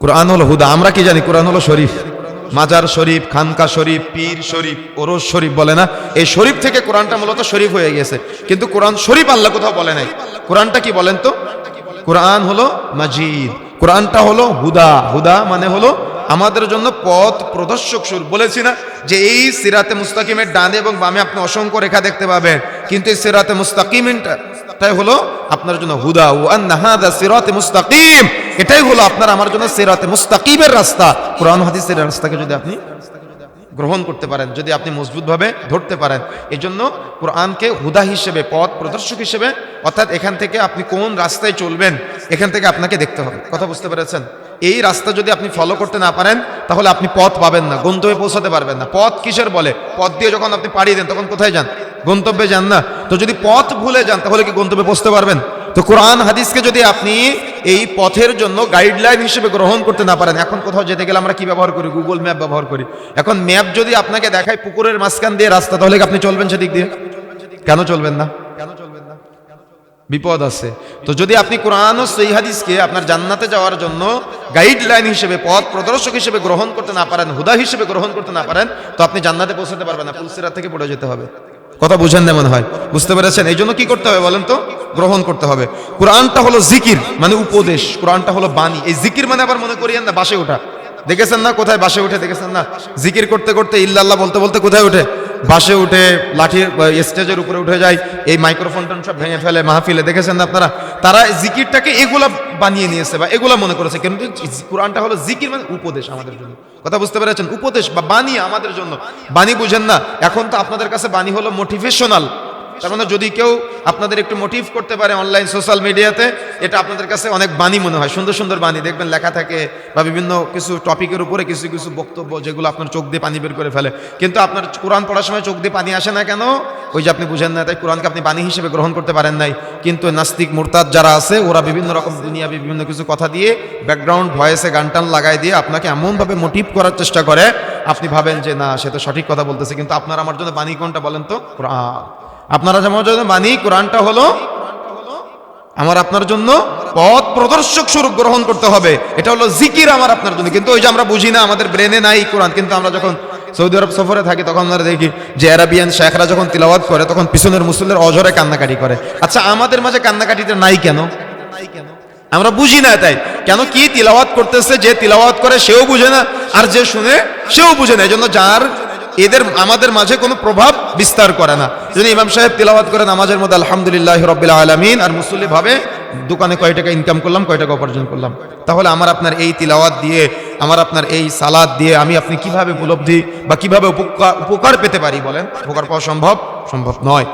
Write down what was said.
কোরআন হলো হুদা, আমরা কি জানি কোরআন হলো শরীফ? মাজার শরীফ, খানকা শরীফ, পীর শরীফ, ওরস শরীফ বলে না? এই শরীফ থেকে কোরআনটা মূলত শরীফ হয়ে গেছে। কিন্তু কোরআন শরীফ আল্লাহ কোথাও বলে নাই। কোরআনটা কি বলেন তো? কোরআন হলো মাজিদ। কোরআনটা হলো হুদা। হুদা মানে হলো আমাদের জন্য পথ প্রদর্শক সুর। বলেছি না যে এই সিরাতে মুস্তাকিমের ডানে এবং বামে আপনি অসংখ্য রেখা দেখতে পাবেন। কিন্তু এই সিরাতে মুস্তাকিমটা তাই হলো আপনার জন্য হুদা। ও আন্নাহাদা সিরাতে মুস্তাকিম। এটাই হলো আপনার আমার জন্য সিরাতে মুস্তাকিমের রাস্তা। কোরআন হাদিসের রাস্তাকে যদি আপনি গ্রহণ করতে পারেন, যদি আপনি মজবুতভাবে ধরতে পারেন এই জন্য কোরআনকে হুদা হিসেবে, পথ প্রদর্শক হিসেবে, অর্থাৎ এখান থেকে আপনি কোন রাস্তায় চলবেন, এখান থেকে আপনাকে দেখতে হবে। কথা বুঝতে পেরেছেন? এই রাস্তা যদি আপনি ফলো করতে না পারেন, তাহলে আপনি পথ পাবেন না, গন্তব্যে পৌঁছাতে পারবেন না। পথ কিসের বলে? পথ দিয়ে যখন আপনি পাড়িয়ে দেন, তখন কোথায় যান? গন্তব্যে যান না। তো যদি পথ ভুলে যান, তাহলে কি গন্তব্যে পৌঁছতে পারবেন? তো কোরআন হাদিসকে যদি আপনি এই পথের জন্য গাইডলাইন হিসেবে গ্রহণ করতে না পারেন, এখন কোথাও যেতে গেলে আমরা কি ব্যবহার করি? গুগল ম্যাপ ব্যবহার করি। এখন ম্যাপ যদি আপনাকে দেখায় পুকুরের মাঝখান দিয়ে রাস্তা, তাহলে আপনি চলবেন সেদিক দিয়ে? কেন চলবেন না? কেন চলবেন না বিপদ আছে। তো যদি আপনি কোরআন ও সেই হাদিসকে আপনার জান্নাতে যাওয়ার জন্য গাইডলাইন হিসেবে, পথ প্রদর্শক হিসেবে গ্রহণ করতে না পারেন, হুদা হিসেবে গ্রহণ করতে না পারেন, তো আপনি জান্নাতে পৌঁছাতে পারবেন না পুলসিরাত থেকে পড়ে যেতে হবে। কথা বুঝেন না মনে হয়। বুঝতে পেরেছেন? এই জন্য কি করতে হবে বলেন তো? গ্রহণ করতে হবে। কোরআনটা হলো জিকির মানে উপদেশ। কোরআনটা হলো বাণী। এই জিকির মানে আবার মনে করিয়েন না, বাসে ওঠা। দেখেছেন না কোথায় বাসে উঠে? দেখেছেন না? জিকির করতে করতে ইল্লাল্লাহ বলতে বলতে কোথায় উঠে? বাসে উঠে লাঠির স্টেজের উপরে উঠে যায়। এই মাইক্রোফোন টোন সব ভেঙে ফেলে, মাহফিলে। দেখেছেন না আপনারা? তারা জিকিরটাকে এগুলা বানিয়ে নিয়েছে বা এগুলা মনে করেছে। কিন্তু কোরআনটা হলো জিকির মানে উপদেশ আমাদের জন্য। কথা বুঝতে পেরেছেন? উপদেশ বা বাণী আমাদের জন্য। বাণী বুঝেন না। এখন তো আপনাদের কাছে বাণী হলো মোটিভেশনাল তার মানে যদি কেউ আপনাদের একটু মোটিভ করতে পারে অনলাইন সোশ্যাল মিডিয়াতে এটা আপনাদের কাছে অনেক বাণী মনে হয়। সুন্দর সুন্দর বাণী। দেখবেন লেখা থাকে বা বিভিন্ন কিছু টপিকের উপরে কিছু কিছু বক্তব্য যেগুলো আপনার চোখ দিয়ে পানি বের করে ফেলে। কিন্তু আপনার কোরআন পড়ার সময় চোখ দিয়ে পানি আসে না কেন? ওই যে আপনি বুঝেন না, তাই কোরআনকে আপনি বাণী হিসেবে গ্রহণ করতে পারেন নাই। কিন্তু নাস্তিক মোরতাদ যারা আছে, ওরা বিভিন্ন রকম দুনিয়াবি বিভিন্ন কিছু কথা দিয়ে ব্যাকগ্রাউন্ড ভয়েসে গান টান লাগাই দিয়ে আপনাকে এমনভাবে মোটিভ করার চেষ্টা করে। আপনি ভাবেন যে, না, সে তো সঠিক কথা বলতেছে। কিন্তু আপনার আমার জন্য বাণী কোনটা বলেন তো? কোরআন। আপনারা যেমন বাণী কোরআনটা হলো আমার আপনার জন্য পথ প্রদর্শক স্বরূপ গ্রহণ করতে হবে। এটা হলো জিকির আমার আপনার জন্য। কিন্তু ওই যে আমরা বুঝি না, আমাদের ব্রেনে নাই কোরআন। কিন্তু আমরা যখন সৌদি আরব সফরে থাকি, তখন আমরা দেখি যে অ্যারাবিয়ান শেখরা যখন তিলাওয়াত করে, তখন পিছনের মুসল্লির অজরে কান্নাকাটি করে। আচ্ছা আমাদের মাঝে কান্নাকাটিটা নাই কেন? আমরা বুঝি না তাই। কেন কি তিলাওয়াত করতেছে, যে তিলাওয়াত করে সেও বুঝে না, আর যে শুনে সেও বুঝে না। এই জন্য যার এদের, আমাদের মাঝে কোনো প্রভাব বিস্তার করে না। যদি ইমাম সাহেব তিলাবাত করে নামাজের মধ্যে আলহামদুলিল্লাহ রবিল আলমিন আর মুসল্লি ভাবে দোকানে কয় টাকা ইনকাম করলাম, কয় টাকা উপার্জন করলাম। তাহলে আমার আপনার এই তিলাওয়াত দিয়ে, আমার আপনার এই সালাদ দিয়ে আমি আপনি কীভাবে উপলব্ধি বা কীভাবে উপকার উপকার পেতে পারি বলেন? উপকার পাওয়া সম্ভব? সম্ভব নয়।